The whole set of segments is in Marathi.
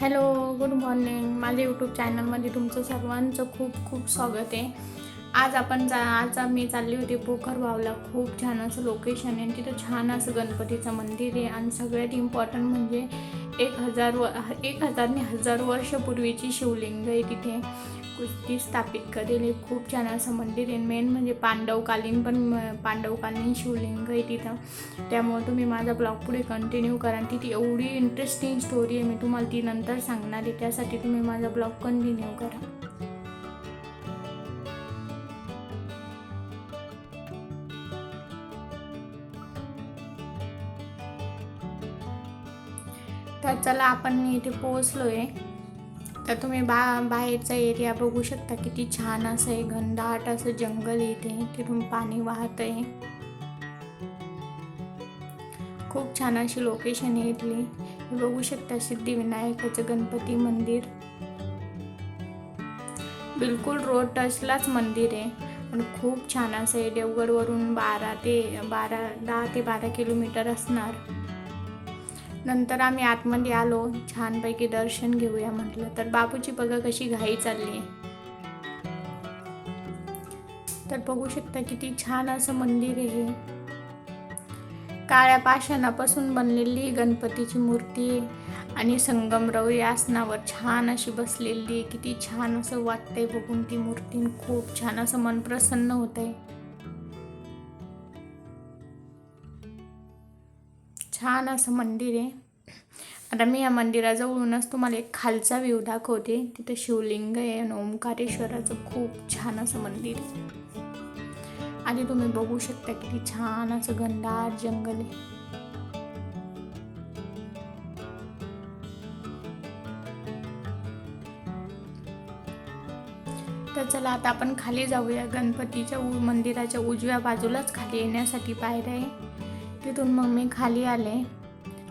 Hello good morning. माझ्या यूट्यूब चॅनलमध्ये तुमचं सर्वांचं खूप खूप स्वागत आहे. आज आपण जा आज मी चालली होती पोखर खूप छान असं लोकेशन आहे आणि तिथं छान असं गणपतीचं मंदिर आहे आणि सगळ्यात इम्पॉर्टंट म्हणजे एक हजार व एक हजारने हजार वर्षपूर्वीची शिवलिंग आहे तिथे. कुस्ती स्थापित करेल हे खूप छान असं मंदिर आहे. मेन म्हणजे पांडवकालीन पण पांडवकालीन शिवलिंग आहे तिथं. त्यामुळे तुम्ही माझा ब्लॉग पुढे कंटिन्यू करा. आणि तिथे एवढी इंटरेस्टिंग स्टोरी आहे मी तुम्हाला ती नंतर सांगणार आहे. त्यासाठी तुम्ही माझा ब्लॉग कंटिन्यू करा. तर चला आपण इथे पोहोचलो आहे तर तुम्ही बा बाहेरचा एरिया बघू शकता किती छान असं आहे घनदाट असं जंगल येते तिथून पाणी वाहत आहे. खूप छान अशी लोकेशन आहे इथली. बघू शकता सिद्धिविनायकाचं गणपती मंदिर. बिलकुल रोड टचलाच मंदिर आहे. पण खूप छान असं आहे देवगडवरून बारा ते बारा दहा ते बारा किलोमीटर असणार. नंतर आम्ही आतमध्ये आलो छानपैकी दर्शन घेऊया म्हटलं. तर बापूची बघा कशी घाई चालली तर बघू शकता किती छान असं मंदिर आहे. काळ्या पाषाणापासून बनलेली गणपतीची मूर्ती आणि संगमरवरी आसनावर छान अशी बसलेली आहे. किती छान असं वाटतंय बघून ती मूर्ती. खूप छान असं मन प्रसन्न होतंय. छान असं मंदिर आहे. आता मी या मंदिराजवळूनच तुम्हाला एक खालचा व्ह्यू दाखवते. तिथं शिवलिंग आहे आणि ओंकारेश्वराचं खूप छान असं मंदिर आहे. आणि तुम्ही बघू शकता किती छान असं घनदाट जंगल आहे. तर चला आता आपण खाली जाऊया. गणपतीच्या उ मंदिराच्या उजव्या बाजूलाच खाली येण्यासाठी पायऱ्या आहे. तिथून मग मी खाली आले.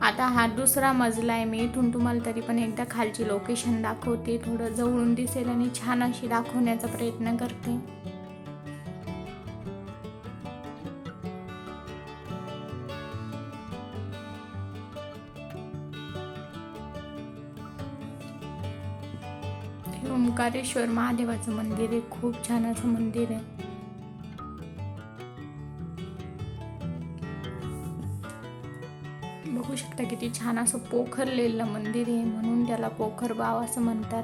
आता हा दुसरा मजला आहे. मी इथून तुम्हाला तरी पण एकदा खालची लोकेशन दाखवते. थोडं जवळून दिसेल आणि छान अशी दाखवण्याचा प्रयत्न करते. ओंकारेश्वर महादेवाचं मंदिर आहे. खूप छान असं मंदिर आहे. किती छान असं पोखरलेलं मंदिर आहे म्हणून त्याला पोखर बाव असं म्हणतात.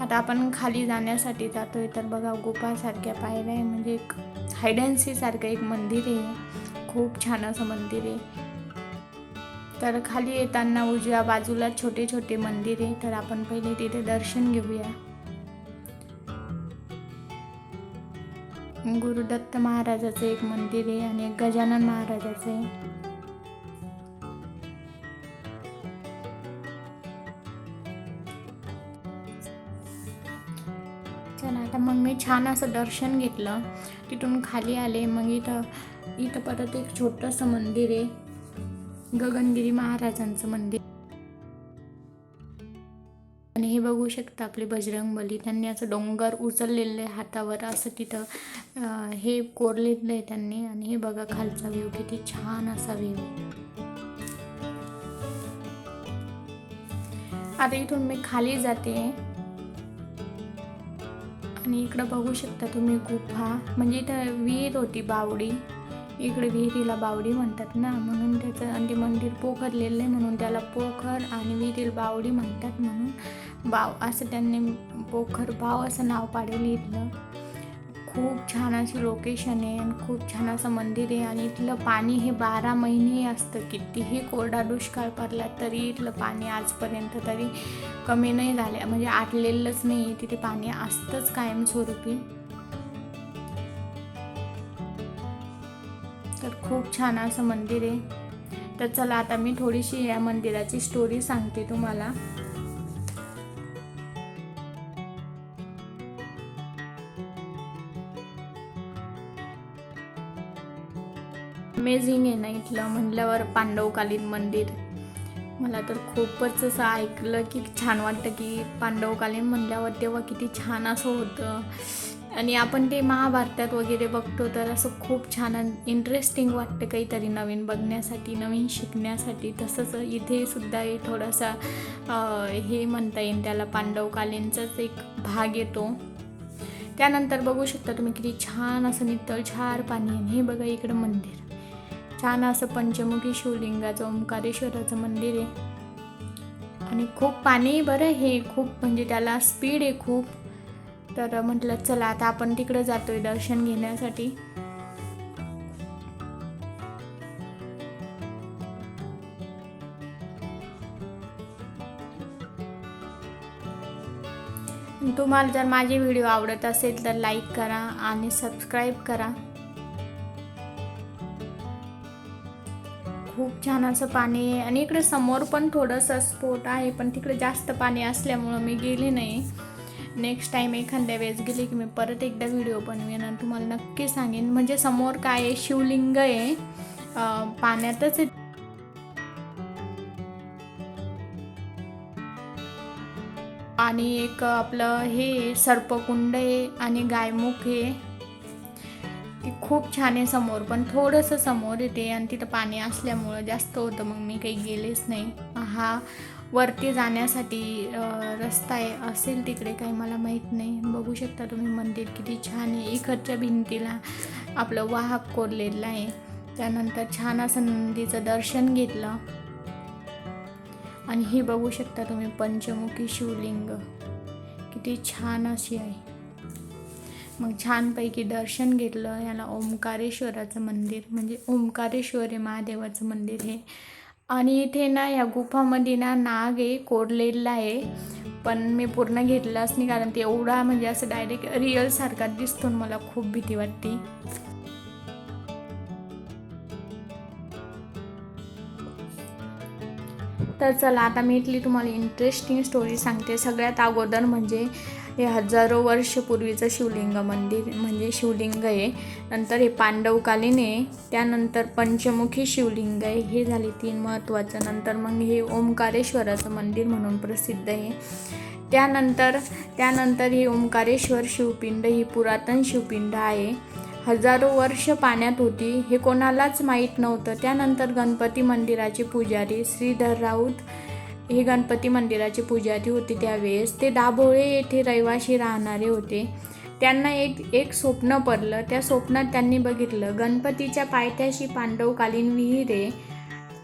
आता आपण खाली जाण्यासाठी जातोय तर बघा गुफासारख्या पायऱ्या आहे. म्हणजे एक हायडन्सी सारखं एक मंदिर आहे. खूप छान असं मंदिर आहे. तर खाली येताना उजव्या बाजूला छोटे छोटे मंदिर आहे. तर आपण पहिले तिथे दर्शन घेऊया. गुरुदत्त महाराजाचं एक मंदिर आहे आणि एक गजानन महाराजाचं आहे. छान असं दर्शन घेतलं. तिथून खाली आले. मग इथं इथं परत एक छोटंसं मंदिर आहे. गगनगिरी महाराजांचं मंदिर. आणि हे बघू शकता आपले बजरंग बली. त्यांनी असं डोंगर उचललेलं आहे हातावर. असं तिथं हे कोरलेलं आहे त्यांनी. आणि हे बघा खालचा व्ह्यू किती छान असा व्ह्यू आता इथून मी खाली जाते. आणि इकडं बघू शकता तुम्ही गुफा. म्हणजे इथं विहीर होती बावडी. इकडे विहिरीला बावडी म्हणतात ना. म्हणून त्याचं आणि ते मंदिर पोखरलेलं आहे म्हणून त्याला पोखर आणि विहिरीला बावडी म्हणतात म्हणून. बाव असं त्यांनी पोखर बाव असं नाव पाडेल इथलं खूप छान अशी लोकेशन आहे आणि खूप छान असं मंदिर आहे आणि इथलं पाणी हे बारा महिने असतं. कितीही कोरडा दुष्काळ पडला तरी इथलं पाणी आजपर्यंत तरी कमी नाही झालं म्हणजे आटलेलंच नाही आहे तिथे पाणी. असतंच कायमस्वरूपी. तर खूप छान असं मंदिर आहे. तर चला आता मी थोडीशी या मंदिराची स्टोरी सांगते तुम्हाला. अमेझिंग आहे ना इथलं म्हटल्यावर पांडवकालीन मंदिर. मला तर खूपच असं ऐकलं की छान वाटतं की पांडवकालीन म्हणल्यावर तेव्हा किती छान असं होतं. आणि आपण ते महाभारतात वगैरे बघतो तर असं खूप छान इंटरेस्टिंग वाटतं काहीतरी नवीन बघण्यासाठी नवीन शिकण्यासाठी. तसंच इथे सुद्धा हे थोडासा हे म्हणता येईल त्याला पांडवकालीनचाच एक भाग येतो. त्यानंतर बघू शकता तुम्ही किती छान असं नितळछार पाणी हे बघा इकडं मंदिर. छान असं पंचमुखी शिवलिंगाचं ओंकारेश्वराचं मंदिर आहे. आणि खूप पाणी बरं हे खूप म्हणजे त्याला स्पीड आहे खूप. तर म्हटलं चला आता आपण तिकडे जातोय दर्शन घेण्यासाठी. तुम्हाला जर माझे व्हिडिओ आवडत असेल तर लाईक करा आणि सबस्क्राईब करा. खूप छान असं पाणी आहे. आणि इकडे समोर पण थोडंसं स्पोट आहे पण तिकडे जास्त पाणी असल्यामुळं मी गेले नाही. नेक्स्ट टाईम एखाद्या वेळेस गेली की मी परत एकदा व्हिडिओ बनवेन आणि तुम्हाला नक्की सांगेन. म्हणजे समोर काय आहे? शिवलिंग आहे. पाण्यातच आहे. आणि एक आपलं हे सर्पकुंड आहे आणि गायमुख आहे. खूप छान आहे समोर पण थोडंसं समोर येते आणि तिथं पाणी असल्यामुळं जास्त होतं मग मी काही गेलेच नाही. हा वरती जाण्यासाठी रस्ता आहे असेल तिकडे काही मला माहीत नाही. बघू शकता तुम्ही मंदिर किती छान आहे. इकडच्या भिंतीला आपलं वाहक कोरलेलं आहे. त्यानंतर छान असं नंदीचं दर्शन घेतलं. आणि हे बघू शकता तुम्ही पंचमुखी शिवलिंग. किती छान अशी आहे. मग छानपैकी दर्शन घेतलं याला ओंकारेश्वराचं मंदिर म्हणजे ओंकारेश्वर महादेवाचं मंदिर हे. आणि इथे ना या गुफामध्ये ना नाग आहे कोरलेला आहे. पण मी पूर्ण घेतलाच नाही कारण ते एवढा म्हणजे असं डायरेक्ट रिअलसारखा दिसतो मला खूप भीती वाटते. तर चला आता मी इथली तुम्हाला इंटरेस्टिंग स्टोरी सांगते. सगळ्यात अगोदर म्हणजे हे हजारो वर्ष पूर्वीचं शिवलिंग मंदिर म्हणजे शिवलिंग आहे. नंतर हे पांडवकालीन आहे. त्यानंतर पंचमुखी शिवलिंग आहे. हे झाले तीन महत्त्वाचं. नंतर मग हे ओंकारेश्वराचं मंदिर म्हणून प्रसिद्ध आहे. त्यानंतर त्यानंतर हे ओंकारेश्वर शिवपिंड ही पुरातन शिवपिंड आहे. हजारो वर्ष पाण्यात होती. हे कोणालाच माहीत नव्हतं. त्यानंतर गणपती मंदिराचे पुजारी श्रीधर राऊत हे गणपती मंदिराचे पुजारी होते त्यावेळेस. ते दाभोळे येथे रहिवाशी राहणारे होते. त्यांना एक एक स्वप्न पडलं. त्या स्वप्नात त्यांनी बघितलं गणपतीच्या पायथ्याशी पांडवकालीन विहीर आहे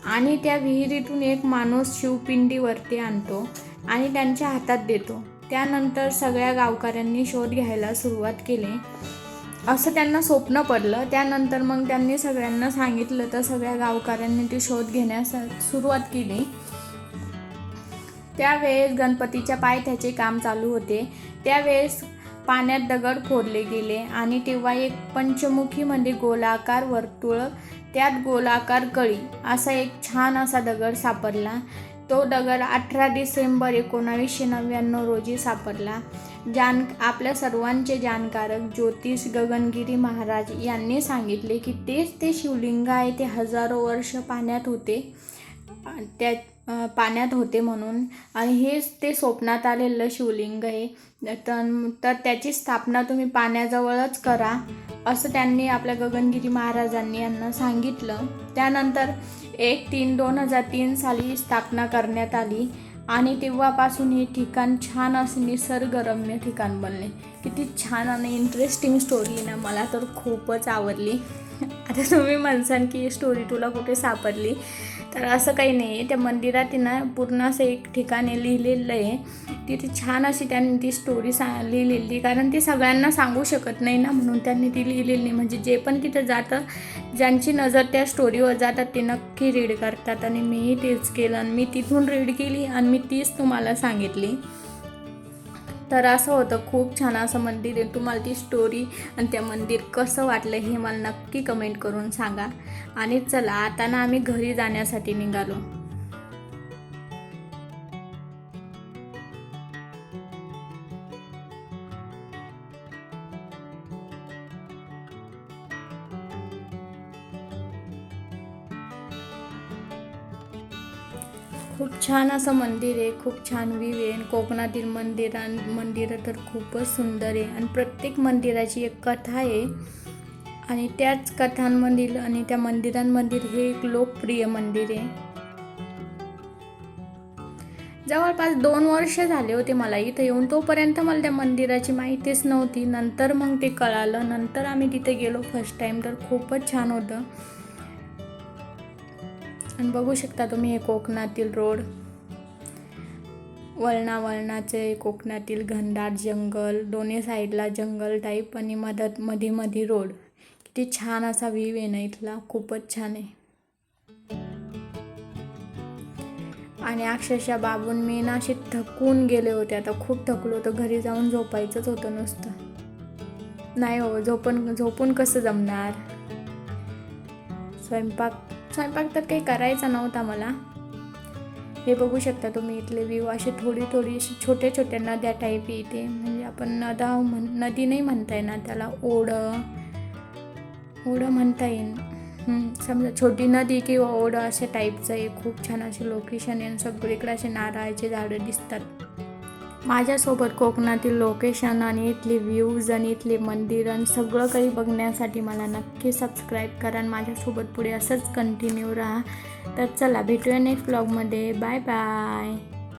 आणि त्या विहिरीतून एक माणूस शिवपिंडीवरती आणतो आणि त्यांच्या हातात देतो. त्यानंतर सगळ्या गावकऱ्यांनी शोध घ्यायला सुरुवात केली. असं त्यांना स्वप्न पडलं. त्यानंतर मग त्यांनी सगळ्यांना सांगितलं तर सगळ्या गावकऱ्यांनी ती शोध घेण्यास सुरुवात केली. त्यावेळेस गणपतीच्या पायथ्याचे काम चालू होते. त्यावेळेस पाण्यात दगड फोडले गेले आणि तेव्हा एक पंचमुखीमध्ये म्हणजे गोलाकार वर्तुळ त्यात गोलाकार कळी असा एक छान असा दगड सापडला. तो दगड अठरा डिसेंबर एकोणावीसशे नव्याण्णव रोजी सापडला. जान आपल्या सर्वांचे जाणकारक ज्योतिष गगनगिरी महाराज यांनी सांगितले की तेच ते शिवलिंग आहे ते हजारो वर्ष पाण्यात होते त्या पाण्यात होते म्हणून. आणि हेच ते स्वप्नात आलेलं शिवलिंग आहे. तर तर त्याची स्थापना तुम्ही पाण्याजवळच करा असं त्यांनी आपल्या गगनगिरी महाराजांनी यांना सांगितलं. त्यानंतर एक तीन दोन हजार तीन साली स्थापना करण्यात आली. आणि तेव्हापासून हे ठिकाण छान असे निसर्गरम्य ठिकाण बनले. किती छान आणि इंटरेस्टिंग स्टोरी ना मला तर खूपच आवडली. आता तुम्ही म्हणसान की ही स्टोरी तुला कुठे सापडली? तर असं काही नाही आहे त्या मंदिरात ना पूर्ण असं एक ठिकाणी लिहिलेलं आहे. तिथे छान अशी त्यांनी ती स्टोरी सा लिहिलेली. कारण ती सगळ्यांना सांगू शकत नाही ना म्हणून त्यांनी ती लिहिलेली. म्हणजे जे पण तिथं जातं ज्यांची नजर त्या स्टोरीवर जातात ते नक्की रीड करतात. आणि मीही तेच केलं आणि मी तिथून रीड केली आणि मी तीच तुम्हाला सांगितली. तर असं होतं खूप छान असं मंदिर आहे. तुम्हाला ती स्टोरी आणि त्या मंदिर कसं वाटलं हे मला नक्की कमेंट करून सांगा. आणि चला आता ना आम्ही घरी जाण्यासाठी निघालो. खूप छान असं मंदिर आहे खूप छान व्ह्यू आहे. आणि कोकणातील मंदिरां मंदिरं तर खूपच सुंदर आहे. आणि प्रत्येक मंदिराची एक कथा आहे. आणि त्याच कथांमधील आणि त्या मंदिरांमधील हे एक लोकप्रिय मंदिर आहे. जवळपास दोन वर्ष झाले होते मला इथं येऊन. तोपर्यंत मला त्या मंदिराची माहितीच नव्हती. नंतर मग ते कळालं. नंतर आम्ही तिथे गेलो फर्स्ट टाईम तर खूपच छान होतं. आणि बघू शकता तुम्ही हे कोकणातील रोड. वळणा वळणाचे कोकणातील घनदाट जंगल दोन्ही साईडला जंगल टाईप आणि मधात मध्ये मध्ये रोड. किती छान असा व्ह्यू आहे ना इथला. खूपच छान आहे. आणि अक्षरशः बाबून मी ना असे थकून गेले होते. आता खूप थकलो होतो. घरी जाऊन झोपायचंच होतं नुसतं. नाही हो झोपून झोपून कसं जमणार? स्वयंपाक स्वयंपाक तर काही करायचा नव्हता मला. हे बघू शकता तुम्ही इथले व्ह्यू असे थोडी थोडी अशी छोट्या छोट्या नद्या टाईप इथे. म्हणजे आपण नदा म्हण नदी नाही म्हणता येणार त्याला ओढं. ओढं म्हणता येईल. समजा छोटी नदी किंवा ओढं अशा टाईपचं आहे. खूप छान असे लोकेशन आहे सगळीकडे असे नारळाचे झाडं दिसतात. माझ्यासोबत कोकणातील लोकेशन आणि इथले व्ह्यूज आणि इथले मंदिर आणि सगळं काही बघण्यासाठी मला नक्की सबस्क्राईब करा आणि माझ्यासोबत पुढे असंच कंटिन्यू राहा. तर चला भेटूया नेक्स्ट ब्लॉगमध्ये बाय बाय